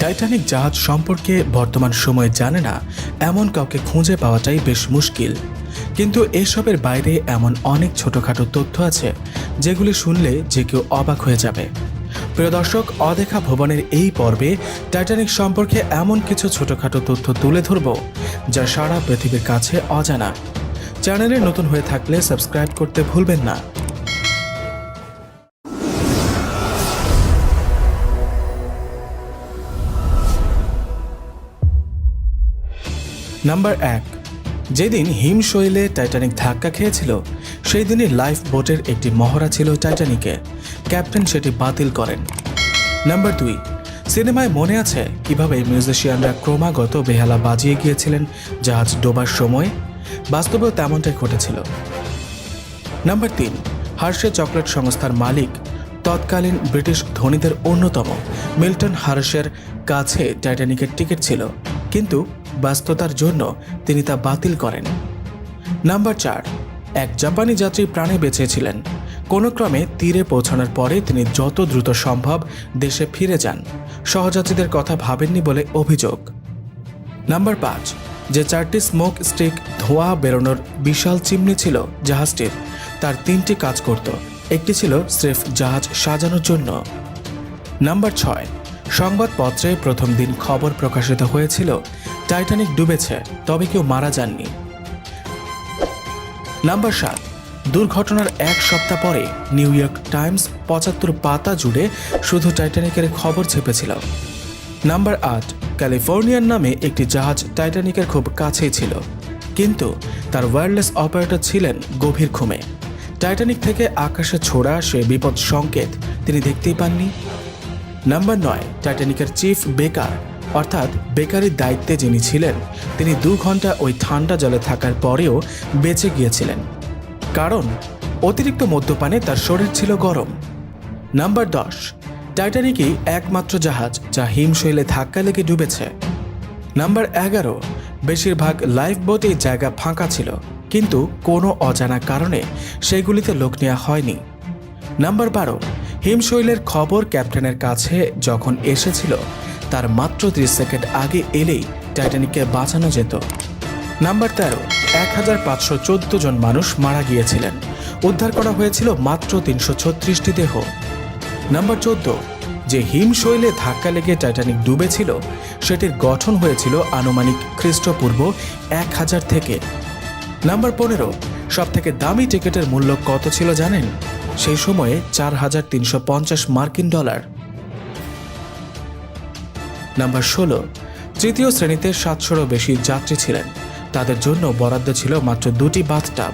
Titanic জাহাজ সম্পর্কে বর্তমান সময়ে জানে না, এমন কাউকে খুঁজে পাওয়াটাই বেশ মুশকিল। কিন্তু এসবের বাইরে এমন অনেক ছোটোখাটো তথ্য আছে, যেগুলি শুনলে যে কেউ অবাক হয়ে যাবে। প্রিয় দর্শক, অদেখা ভবনের এই পর্বে টাইটানিক সম্পর্কে এমন কিছু ছোটোখাটো তথ্য তুলে ধরব, যা সারা পৃথিবীর কাছে অজানা। চ্যানেলে নতুন হয়ে থাকলে সাবস্ক্রাইব করতে ভুলবেন না। নাম্বার এক, যেদিন হিমশৈলে টাইটানিক ধাক্কা খেয়েছিল সেই দিনই লাইফ বোটের একটি মহড়া ছিল টাইটানিকে। ক্যাপ্টেন সেটি বাতিল করেন। নাম্বার দুই, সিনেমায় মনে আছে কীভাবে মিউজিশিয়ানরা ক্রমাগত বেহালা বাজিয়ে গিয়েছিলেন জাহাজ ডোবার সময়? বাস্তবেও তেমনটাই ঘটেছিল। নাম্বার তিন, হার্শে চকলেট সংস্থার মালিক, তৎকালীন ব্রিটিশ ধনীদের অন্যতম, মিল্টন হার্শের কাছে টাইটানিকের টিকিট ছিল। কিন্তু ব্যস্ততার জন্য তিনি তা বাতিল করেন। নাম্বার চার, এক জাপানি যাত্রী প্রাণে বেঁচেছিলেন। কোনো ক্রমে তীরে পৌঁছানোর পরে তিনি যত দ্রুত সম্ভব দেশে ফিরে যান। সহযাত্রীদের কথা ভাবেননি বলে অভিযোগ। নাম্বার পাঁচ, যে চারটি স্মোক স্টিক ধোঁয়া বেরোনোর বিশাল চিমনি ছিল জাহাজটির, তার তিনটি কাজ করত। একটি ছিল স্রেফ জাহাজ সাজানোর জন্য। নাম্বার ছয়, সংবাদপত্রে প্রথম দিন খবর প্রকাশিত হয়েছিল টাইটানিক ডুবেছে, তবে কেউ মারা যাননি। নাম্বার সাত, দুর্ঘটনার এক সপ্তাহ পরে নিউ ইয়র্ক টাইমস পঁচাত্তর পাতা জুড়ে শুধু টাইটানিকের খবর ছেপেছিল। নাম্বার আট, ক্যালিফোর্নিয়ার নামে একটি জাহাজ টাইটানিকের খুব কাছেই ছিল। কিন্তু তার ওয়্যারলেস অপারেটর ছিলেন গভীর ঘুমে। টাইটানিক থেকে আকাশে ছোড়া সে বিপদ সংকেত তিনি দেখতেই পাননি। নাম্বার নয়, টাইটানিকের চিফ বেকার অর্থাৎ বেকারির দায়িত্বে যিনি ছিলেন, তিনি দু ঘণ্টা ওই ঠান্ডা জলে থাকার পরেও বেঁচে গিয়েছিলেন। কারণ, অতিরিক্ত মদ্যপানে তার শরীর ছিল গরম। নাম্বার দশ, টাইটানিকই একমাত্র জাহাজ যা হিমশৈলে ধাক্কা লেগে ডুবেছে। নাম্বার এগারো, বেশিরভাগ লাইফ বোটেই জায়গা ফাঁকা ছিল, কিন্তু কোনো অজানা কারণে সেগুলিতে লোক নেওয়া হয়নি। নাম্বার বারো, হিমশৈলের খবর ক্যাপ্টেনের কাছে যখন এসেছিল তার মাত্র ত্রিশ সেকেন্ড আগে এলেই টাইটানিককে বাঁচানো যেত। নাম্বার তেরো এক হাজার পাঁচশো চোদ্দ জন মানুষ মারা গিয়েছিলেন। উদ্ধার করা হয়েছিল মাত্র তিনশো ছত্রিশটি দেহ। নাম্বার চোদ্দ, যে হিমশৈলে ধাক্কা লেগে টাইটানিক ডুবেছিল, সেটির গঠন হয়েছিল আনুমানিক খ্রিস্টপূর্ব এক হাজার থেকে। নাম্বার পনেরো সব থেকে দামি টিকিটের মূল্য কত ছিল জানেন? সেই সময়ে চার হাজার তিনশো পঞ্চাশ মার্কিন ডলার। নাম্বার ষোলো, তৃতীয় শ্রেণীতে সাতশোরও বেশি যাত্রী ছিলেন। তাদের জন্য বরাদ্দ ছিল মাত্র দুটি বাথটাব।